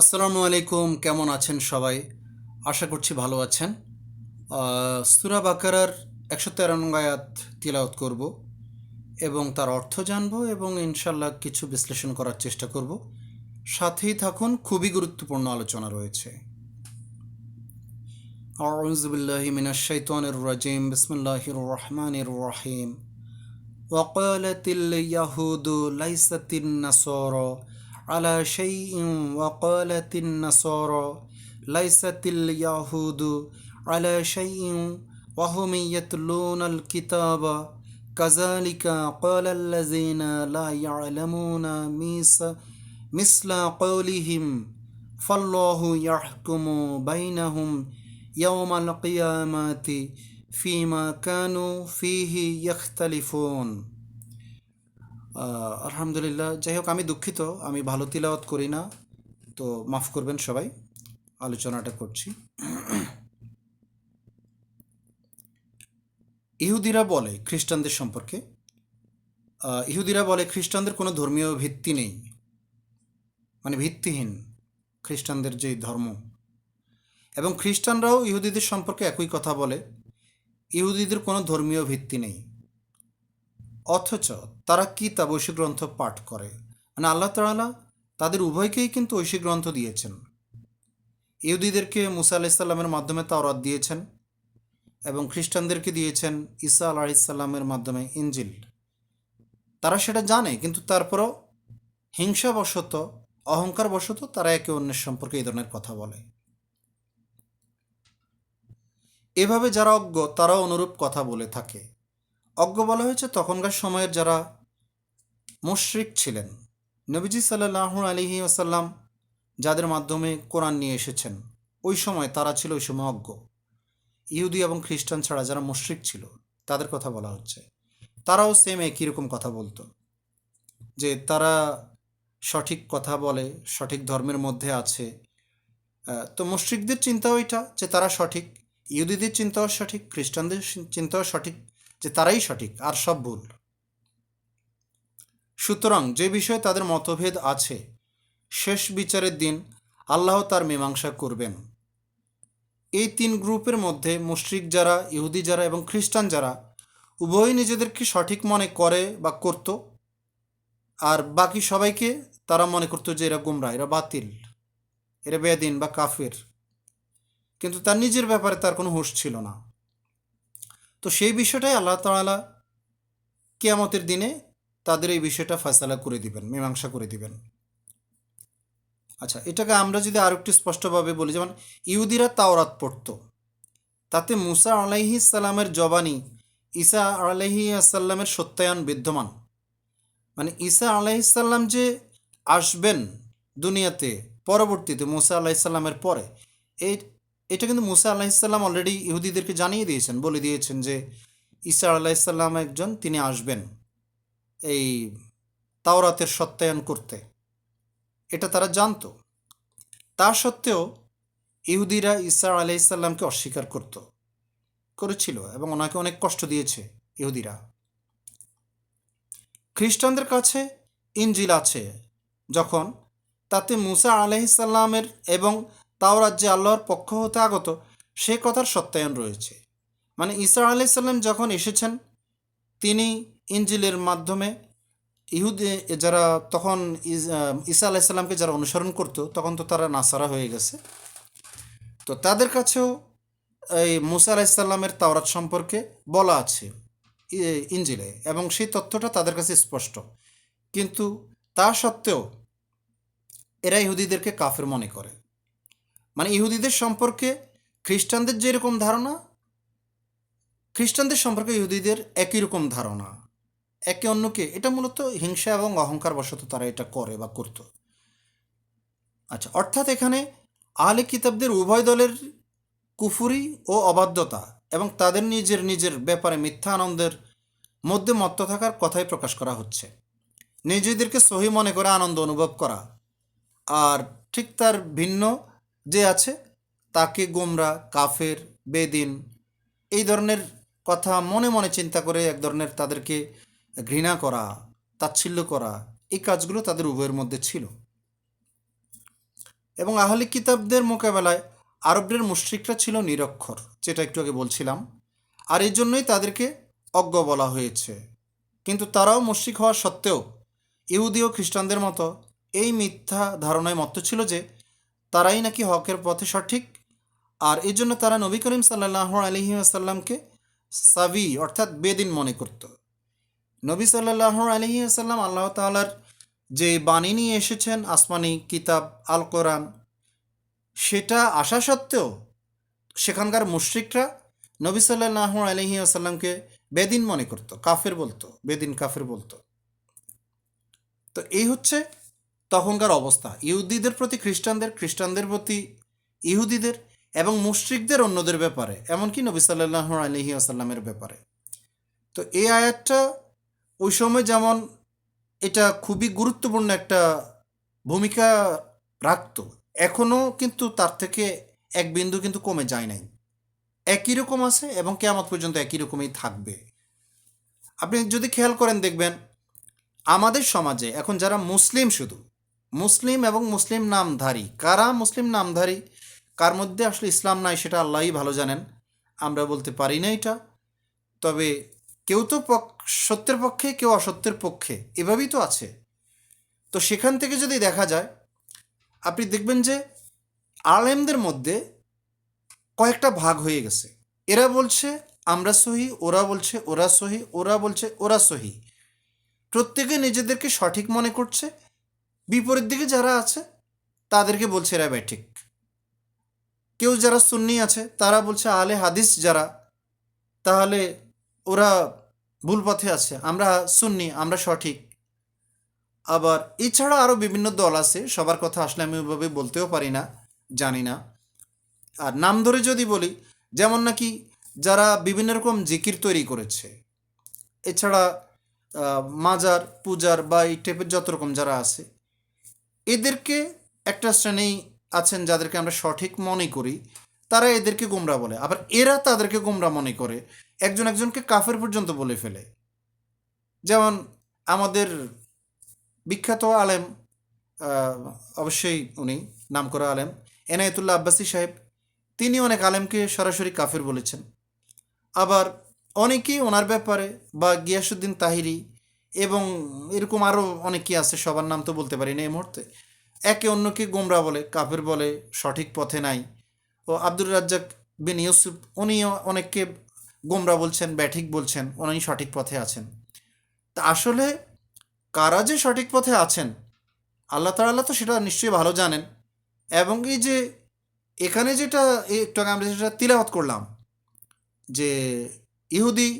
আসসালামু আলাইকুম, কেমন আছেন সবাই? আশা করছি ভালো আছেন। সুরা বাকারার একশো তেরানগায়াত তিলাওত করব এবং তার অর্থ জানব এবং ইনশাল্লাহ কিছু বিশ্লেষণ করার চেষ্টা করব। সাথেই থাকুন, খুবই গুরুত্বপূর্ণ আলোচনা রয়েছে। আউজবিল্লাহি মিনাশ শাইতানির রাজিম, বিসমিল্লাহির রহমানির রহিম। ওয়াকালাতিল ইয়াহুদু লাইসাতিন নাসারা على شيء وقالت النصارى ليست اليهود على شيء وهم يتلون الكتاب. كذلك قال الذين لا يعلمون ميس مثل قولهم فالله يحكم بينهم يوم القيامة فيما كانوا فيه يختلفون. আলহামদুলিল্লাহ। যাই হোক, আমি দুঃখিত, আমি ভালো তিলাওয়াত করি না। তো মাফ করবেন সবাই, আলোচনাটা করছি। ইহুদিরা বলে খ্রিস্টানদের সম্পর্কে ইহুদিরা বলে খ্রিস্টানদের কোনো ধর্মীয় ভিত্তি নেই মানে ভিত্তিহীন খ্রিস্টানদের যে ধর্ম। এবং খ্রিস্টানরাও ইহুদিদের সম্পর্কে একই কথা বলে, ইহুদিদের কোনো ধর্মীয় ভিত্তি নেই। অথচ তারা কি তা ঐশী গ্রন্থ পাঠ করে? মানে আল্লাহ তাআলা তাদের উভয়কেই কিন্তু ঐশী গ্রন্থ দিয়েছেন। ইহুদিদেরকে মুসা আলাইসাল্লামের মাধ্যমে তাওরাত দিয়েছেন এবং খ্রিস্টানদেরকে দিয়েছেন ঈসা আলাইসাল্লামের মাধ্যমে ইঞ্জিল তারা সেটা জানে, কিন্তু তারপরও হিংসাবশত, অহংকারবশত তারা একে অন্যের সম্পর্কে এই ধরনের কথা বলে। এভাবে যারা অজ্ঞ, তারাও অনুরূপ কথা বলে থাকে। অজ্ঞ বলা হয়েছে, তখনকার সময়ের যারা মুশরিক ছিলেন। নবীজি সাল্লাহ আলহি আসাল্লাম যাদের মাধ্যমে কোরআন নিয়ে এসেছেন, ওই সময় তারা ছিল, ওই সময় অজ্ঞ। ইহুদি এবং খ্রিস্টান ছাড়া যারা মুশরিক ছিল, তাদের কথা বলা হচ্ছে। তারাও সেম একই রকম কথা বলতো, যে তারা সঠিক কথা বলে, সঠিক ধর্মের মধ্যে আছে। তো মুশরিকদের চিন্তাও এটা, যে তারা সঠিক, ইহুদিদের চিন্তাও সঠিক, খ্রিস্টানদের চিন্তাও সঠিক যে তারাই সঠিক, আর সব ভুল। সুতরাং যে বিষয়ে তাদের মতভেদ আছে, শেষ বিচারের দিন আল্লাহ তার মীমাংসা করবেন। এই তিন গ্রুপের মধ্যে মুশরিক যারা, ইহুদি যারা এবং খ্রিস্টান যারা, উভয়ই নিজেদেরকে সঠিক মনে করে বা করত, আর বাকি সবাইকে তারা মনে করতো যে এরা গুমরা, এরা বাতিল, এরা বেদিন বা কাফের। কিন্তু তার নিজের ব্যাপারে তার কোনো হুঁশ ছিল না। তো সেই বিষয়টাই আল্লাহ তাআলা কেয়ামতের দিনে তাদের এই বিষয়টা ফয়সালা করে দিবেন, মীমাংসা করে দিবেন। আচ্ছা এটাকে আমরা যদি আরও একটু স্পষ্টভাবে বলি, যেমন ইহুদিরা তাওরাত পড়তো, তাতে মুসা আলাইহি সাল্লামের জবানি ঈসা আলাইহি আসাল্লামের সত্যায়ন বিদ্যমান। মানে ঈসা আলাইসাল্লাম যে আসবেন দুনিয়াতে, পরবর্তীতে মুসা আলাইসাল্লামের পরে, এই এটা কিন্তু মুসা আলাহিসাল্লাম অলরেডি ইহুদিদেরকে জানিয়ে দিয়েছেন, বলে দিয়েছেন যে ঈসা আলাহিসাল্লাম একজন, তিনি আসবেন এই তাওরাতের সত্যায়ন করতে। এটা তারা জানতো। তা সত্ত্বেও ইহুদিরা ঈসা আলাইসাল্লামকে অস্বীকার করত, করেছিল এবং ওনাকে অনেক কষ্ট দিয়েছে ইহুদিরা। খ্রিস্টানদের কাছে ইঞ্জিল আছে যখন তাতে মুসা আলাইসাল্লামের এবং তাও রাজ্যে আল্লাহর পক্ষ হতে আগত, সে কথার সত্যায়ন রয়েছে। মানে ঈসা আলাইসাল্লাম যখন এসেছেন, তিনি ইঞ্জিলের মাধ্যমে ইহুদি, যারা তখন ঈসা আলাইসাল্লামকে যারা অনুসরণ করতো, তখন তো তারা নাসারা হয়ে গেছে। তো তাদের কাছেও এই মুসা আলাইসাল্লামের তাওরাত সম্পর্কে বলা আছে ইঞ্জিলে এবং সেই তথ্যটা তাদের কাছে স্পষ্ট। কিন্তু তা সত্ত্বেও এরা ইহুদিদেরকে কাফের মনে করে। মানে ইহুদিদের সম্পর্কে খ্রিস্টানদের যেরকম ধারণা, খ্রিস্টানদের সম্পর্কে ইহুদিদের একই রকম ধারণা। একে অন্যকে, এটা মূলত হিংসা এবং অহংকার বশত তারা এটা করে বা করত। আচ্ছা অর্থাৎ এখানে আহলে কিতাবদের উভয় দলের কুফুরি ও অবাধ্যতা এবং তাদের নিজের নিজের ব্যাপারে মিথ্যা আনন্দের মধ্যে মত্ত থাকার কথাই প্রকাশ করা হচ্ছে। নিজেদেরকে সহি মনে করে আনন্দ অনুভব করা। আর ঠিক তার ভিন্ন যে আছে, তাকে গোমরা, কাফের, বেদিন এই ধরনের কথা মনে মনে চিন্তা করে এক ধরনের তাদেরকে ঘৃণা করা, তাচ্ছিল্য করা এই কাজগুলো তাদের উভয়ের মধ্যে ছিল। এবং আহলি কিতাবদের মোকাবেলায় আরবদের মুশ্রিকরা ছিল নিরক্ষর, যেটা একটু আগে বলছিলাম। আর এই জন্যই তাদেরকে অজ্ঞ বলা হয়েছে। কিন্তু তারাও মুশ্রিক হওয়া সত্ত্বেও ইহুদি ও খ্রিস্টানদের মতো এই মিথ্যা ধারণায় মত্ত ছিল যে তারাই নাকি হকের পথে সঠিক? আর এই জন্য তারা নবী করিম সাল্লাহ আলহি আসাল্লামকে সাবি, অর্থাৎ বেদিন মনে করত। নবী সাল্লাহ আলহি আসাল্লাম আল্লাহ তালার যে বাণী নিয়ে এসেছেন, আসমানি কিতাব আল কোরআন সেটা আসা সত্ত্বেও সেখানকার মুশ্রিকরা নবী সাল্লাহ আলহি আসাল্লামকে বেদিন মনে করত। কাফের বলতো, বেদিন কাফের বলতো। তো এই হচ্ছে তখনকার অবস্থা। ইহুদিদের প্রতি খ্রিস্টানদের খ্রিস্টানদের প্রতি ইহুদিদের এবং মুশ্রিকদের অন্যদের ব্যাপারে, এমনকি নবী সাল্লাহ আলহি আসাল্লামের ব্যাপারে। তো এই আয়াতটা ওই সময় যেমন এটা খুবই গুরুত্বপূর্ণ একটা ভূমিকা রাখতো এখনও কিন্তু তার থেকে এক বিন্দু কিন্তু কমে যায় নাই। একই রকম আছে এবং কেমন পর্যন্ত একই রকমই থাকবে। আপনি যদি খেয়াল করেন দেখবেন, আমাদের সমাজে এখন যারা মুসলিম শুধু মুসলিম এবং মুসলিম নামধারী। কারা মুসলিম নামধারী? কার মধ্যে আসলে ইসলাম নাই সেটা আল্লাহই ভালো জানেন। আমরা বলতে পারি না এটা। তবে কেউ তো সত্যের পক্ষে, কেউ অসত্যের পক্ষে, এভাবেই তো আছে। তো সেখান থেকে যদি দেখা যায়, আপনি দেখবেন যে আলেমদের মধ্যে কয়েকটা ভাগ হয়ে গেছে। এরা বলছে, আমরা সহি, ওরা বলছে, ওরা সহি, ওরা বলছে, ওরা সহি। প্রত্যেকে নিজেদেরকে সঠিক মনে করছে বিপরীত দিকে যারা আছে, তাদেরকে বলছে এরা ব্যাঠিক কেউ যারা সুন্নি আছে, তারা বলছে আলে হাদিস যারা, তাহলে ওরা ভুল পথে আছে। আমরা সুন্নি, আমরা সঠিক। আবার এছাড়া আরও বিভিন্ন দল আছে, সবার কথা আসলে আমি ওইভাবে বলতেও পারি না, জানি না। আর নাম ধরে যদি বলি, যেমন নাকি যারা বিভিন্ন রকম জিকির তৈরি করেছে, এছাড়া মাজার, পূজার বা এই টাইপের যত রকম যারা আছে এদেরকে একটা শ্রেণি আছেন যাদেরকে আমরা সঠিক মনে করি, তারা এদেরকে গোমরা বলে। আবার এরা তাদেরকে গোমরা মনে করে, একজন একজনকে কাফের পর্যন্ত বলে ফেলে। যেমন আমাদের বিখ্যাত আলেম অবশ্যই উনি নাম করা আলেম, এনায়েতুল্লাহ আব্বাসী সাহেব, তিনি অনেক আলেমকে সরাসরি কাফের বলেছেন। আবার অনেকেই ওনার ব্যাপারে বা গিয়াসুদ্দিন তাহিরি এবং এরকম আরও অনেকেই আছে, সবার নাম তো বলতে পারি না এই মুহূর্তে। একে অন্যকে গোমরা বলে, কাফের বলে, সঠিক পথে নাই। ও আব্দুর রাজ্জাক বিন ইউসুফ, উনিও অনেককে গোমরা বলছেন, ব্যাঠিক বলছেন, উনি সঠিক পথে আছেন। তা আসলে কারা যে সঠিক পথে আছেন, আল্লাহ তাল্লাহ তো সেটা নিশ্চয়ই ভালো জানেন। এবং এই যে এখানে যেটা একটু আগে আমরা যেটা তিলাওয়াত করলাম, যে ইহুদি,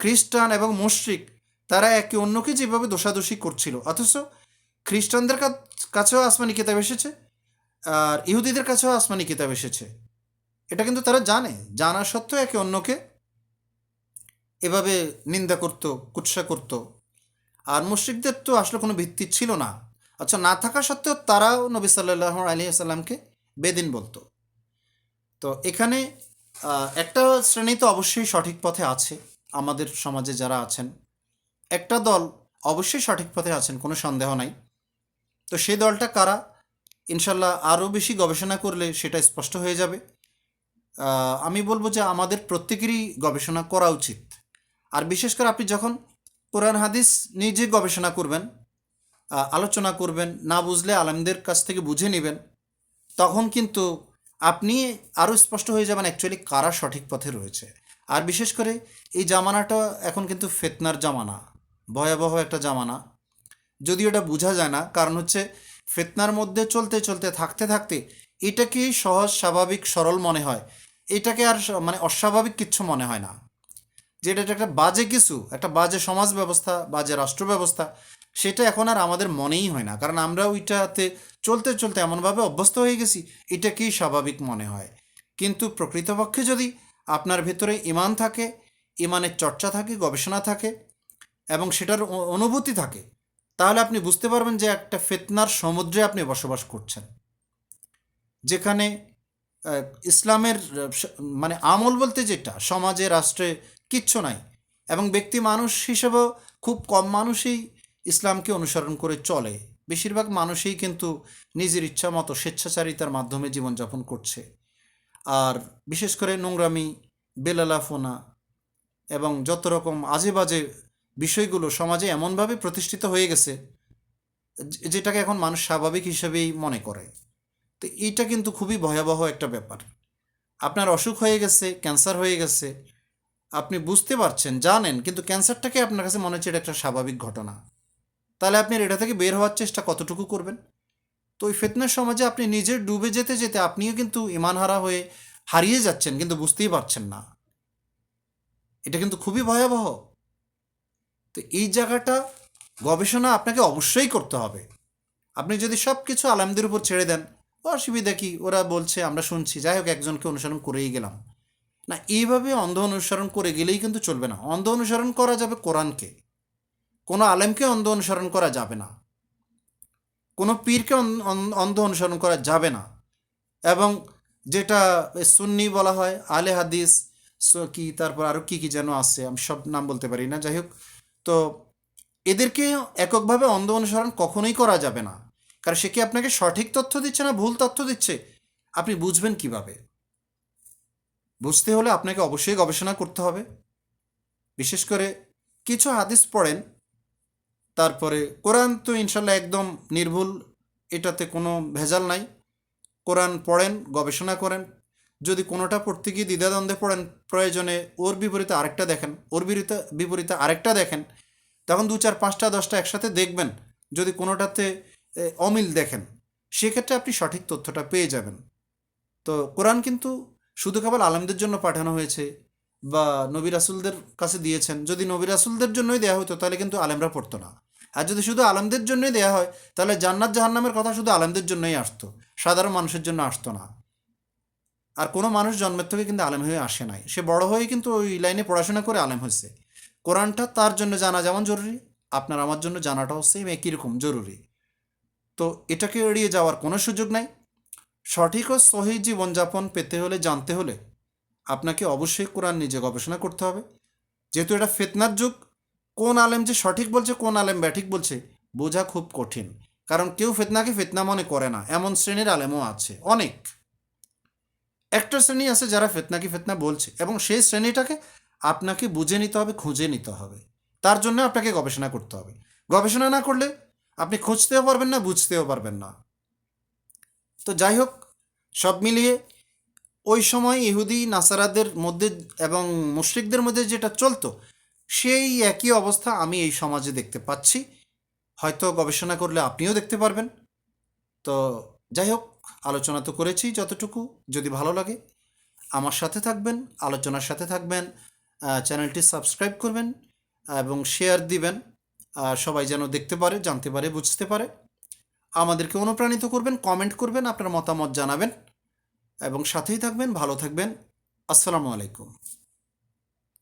খ্রিস্টান এবং মুশ্রিক তারা একে অন্যকে যেভাবে দোষাদোষী করছিল। অথচ খ্রিস্টানদের কাছেও আসমানি কিতাব এসেছে আর ইহুদিদের কাছেও আসমানি কিতাব এসেছে। এটা কিন্তু তারা জানে। জানা সত্ত্বেও একে অন্যকে এভাবে নিন্দা করত, কুৎসা করত। আর মুশ্রিকদের তো আসলে কোনো ভিত্তি ছিল না। আচ্ছা না থাকা সত্ত্বেও তারাও নবী সাল্লাহ আলী আসাল্লামকে বেদিন বলতো। তো এখানে একটা শ্রেণি তো অবশ্যই সঠিক পথে আছে। আমাদের সমাজে যারা আছেন একটা দল অবশ্যই সঠিক পথে আছেন, কোনো সন্দেহ নাই। তো সেই দলটা কারা? ইনশাল্লাহ আরও বেশি গবেষণা করলে সেটা স্পষ্ট হয়ে যাবে। আমি বলব যে আমাদের প্রত্যেকেরই গবেষণা করা উচিত। আর বিশেষ করে আপনি যখন কোরআন হাদিস নিজে গবেষণা করবেন আলোচনা করবেন, না বুঝলে আলমদের কাছ থেকে বুঝে নেবেন, তখন কিন্তু আপনি আরও স্পষ্ট হয়ে যাবেন অ্যাকচুয়ালি কারা সঠিক পথে রয়েছে। আর বিশেষ করে এই জামানাটা এখন কিন্তু ফেতনার জামানা। ভয়াবহ একটা জামানা। যদি ওটা বোঝা যায় না, কারণ হচ্ছে ফেতনার মধ্যে চলতে চলতে, থাকতে থাকতে এটাকেই সহজ, স্বাভাবিক, সরল মনে হয়। এটাকে আর মানে অস্বাভাবিক কিচ্ছু মনে হয় না। যে এটা একটা বাজে কিছু, একটা বাজে সমাজ ব্যবস্থা, বাজে রাষ্ট্র ব্যবস্থা, সেটা এখন আর আমাদের মনেই হয় না। কারণ আমরা ওইটাতে চলতে চলতে এমনভাবে অভ্যস্ত হয়ে গেছি, এটাকেই স্বাভাবিক মনে হয়। কিন্তু প্রকৃতপক্ষে যদি আপনার ভেতরে ইমান থাকে ইমানের চর্চা থাকে, গবেষণা থাকে এবং সেটার অনুভূতি থাকে, তাহলে আপনি বুঝতে পারবেন যে একটা ফেতনার সমুদ্রে আপনি বসবাস করছেন। যেখানে ইসলামের মানে আমল বলতে যেটা, সমাজে, রাষ্ট্রে কিচ্ছু নাই এবং ব্যক্তি মানুষ হিসেবেও খুব কম মানুষই ইসলামকে অনুসরণ করে চলে। বেশিরভাগ মানুষই কিন্তু নিজের ইচ্ছা মতো স্বেচ্ছাচারিতার মাধ্যমে জীবনযাপন করছে। আর বিশেষ করে নোংরামি, বেলালাফোনা এবং যত রকম আজে বাজে বিষয়গুলো সমাজে এমনভাবে প্রতিষ্ঠিত হয়ে গেছে যেটাকে এখন মানুষ স্বাভাবিক হিসেবেই মনে করে। তো এইটা কিন্তু খুবই ভয়াবহ একটা ব্যাপার। আপনার অসুখ হয়ে গেছে, ক্যান্সার হয়ে গেছে, আপনি বুঝতে পারছেন, জানেন, কিন্তু ক্যান্সারটাকে আপনার কাছে মনে হচ্ছে এটা একটা স্বাভাবিক ঘটনা। তাহলে আপনি এটা থেকে বের হওয়ার চেষ্টা কতটুকু করবেন? তো ওই ফেতনার সমাজে আপনি নিজে ডুবে যেতে যেতে আপনিও কিন্তু ইমানহারা হয়ে হারিয়ে যাচ্ছেন, কিন্তু বুঝতেই পারছেন না। এটা কিন্তু খুবই ভয়াবহ। তো এই জায়গাটা গবেষণা আপনাকে অবশ্যই করতে হবে। আপনি যদি সব কিছু আলামদের উপর ছেড়ে দেন, অসুবিধা কি? ওরা বলছে, আমরা শুনছি। যাই হোক, একজনকে অনুসরণ করেই গেলাম। না, এইভাবে অন্ধ অনুসরণ করে গেলেই কিন্তু চলবে না। অন্ধ অনুসরণ করা যাবে কোরআনকে। কোনো আলেমকে অন্ধ অনুসরণ করা যাবে না। কোনো পীরকে অন- অন- অন্ধ অনুসরণ করা যাবে না। এবং যেটা সুন্নি বলা হয়, আলে হাদিস কি, তারপর আরও কী কী যেন আছে, আমি সব নাম বলতে পারি না। যাই হোক তো এদেরকে এককভাবে অন্ধ অনুসরণ কখনোই করা যাবে না। কারণ সে কি আপনাকে সঠিক তথ্য দিচ্ছে না ভুল তথ্য দিচ্ছে? আপনি বুঝবেন কীভাবে? বুঝতে হলে আপনাকে অবশ্যই গবেষণা করতে হবে। বিশেষ করে কিছু হাদিস পড়েন, তারপরে কোরআন তো ইনশাল্লাহ একদম নির্ভুল, এটাতে কোনো ভেজাল নাই। কোরআন পড়েন, গবেষণা করেন যদি কোনোটা পড়তে গিয়ে দ্বিধাদ্বন্দ্বে পড়েন প্রয়োজনে, ওর বিপরীতে আরেকটা দেখেন, ওর বিপরীতে বিপরীতে আরেকটা দেখেন, তখন দু চার পাঁচটা, দশটা একসাথে দেখবেন, যদি কোনোটাতে অমিল দেখেন, সেক্ষেত্রে আপনি সঠিক তথ্যটা পেয়ে যাবেন। তো কোরআন কিন্তু শুধু কেবল আলেমদের জন্য পাঠানো হয়েছে বা নবী রাসুলদের কাছে দিয়েছেন। যদি নবী রাসুলদের জন্যই দেওয়া হতো, তাহলে কিন্তু আলেমরা পড়তো না। আর যদি শুধু আলেমদের জন্যই দেওয়া হয়, তাহলে জান্নাত জাহান্নামের কথা শুধু আলেমদের জন্যই আসতো, সাধারণ মানুষের জন্য আসতো না। আর কোনো মানুষ জন্মের থেকে কিন্তু আলেম হয়ে আসে নাই। সে বড় হয়ে কিন্তু ওই লাইনে পড়াশোনা করে আলেম হয়েছে। কোরআনটা তার জন্য জানা যেমন জরুরি, আপনার আমার জন্য জানাটাও সেম একই রকম জরুরি। তো এটাকে এড়িয়ে যাওয়ার কোনো সুযোগ নাই। সঠিক ও সহি জীবনযাপন পেতে হলে জানতে হলে আপনাকে অবশ্যই কোরআন নিজে গবেষণা করতে হবে। যেহেতু এটা ফেতনার যুগ, কোন আলেম যে সঠিক বলছে, কোন আলেম ব্যাঠিক বলছে, বোঝা খুব কঠিন। কারণ কেউ ফেতনাকে ফেতনা মনে করে না। এমন শ্রেণির আলেমও আছে, অনেক। একটা শ্রেণি আছে যারা ফেতনাকে ফেতনা বলছে এবং সেই শ্রেণীটাকে আপনাকে বুঝে নিতে হবে, খুঁজে নিতে হবে। তার জন্য আপনাকে গবেষণা করতে হবে। গবেষণা না করলে আপনি খুঁজতেও পারবেন না, বুঝতেও পারবেন না। তো যাই হোক, সব মিলিয়ে ওই সময় ইহুদি, নাসারাদের মধ্যে এবং মুশরিকদের মধ্যে যেটা চলতো, সেই একই অবস্থা আমি এই সমাজে দেখতে পাচ্ছি। হয়তো গবেষণা করলে আপনিও দেখতে পারবেন। তো যাই হোক আলোচনা তো করেছি যতটুকু, যদি ভালো লাগে আমার সাথে থাকবেন, আলোচনার সাথে থাকবেন চ্যানেলটি সাবস্ক্রাইব করবেন এবং শেয়ার দিবেন সবাই যেন দেখতে পারে, জানতে পারে, বুঝতে পারে। আমাদেরকে অনুপ্রাণিত করবেন কমেন্ট করবেন, আপনার মতামত জানাবেন, এবং সাথেই থাকবেন, ভালো থাকবেন। আসসালামু আলাইকুম।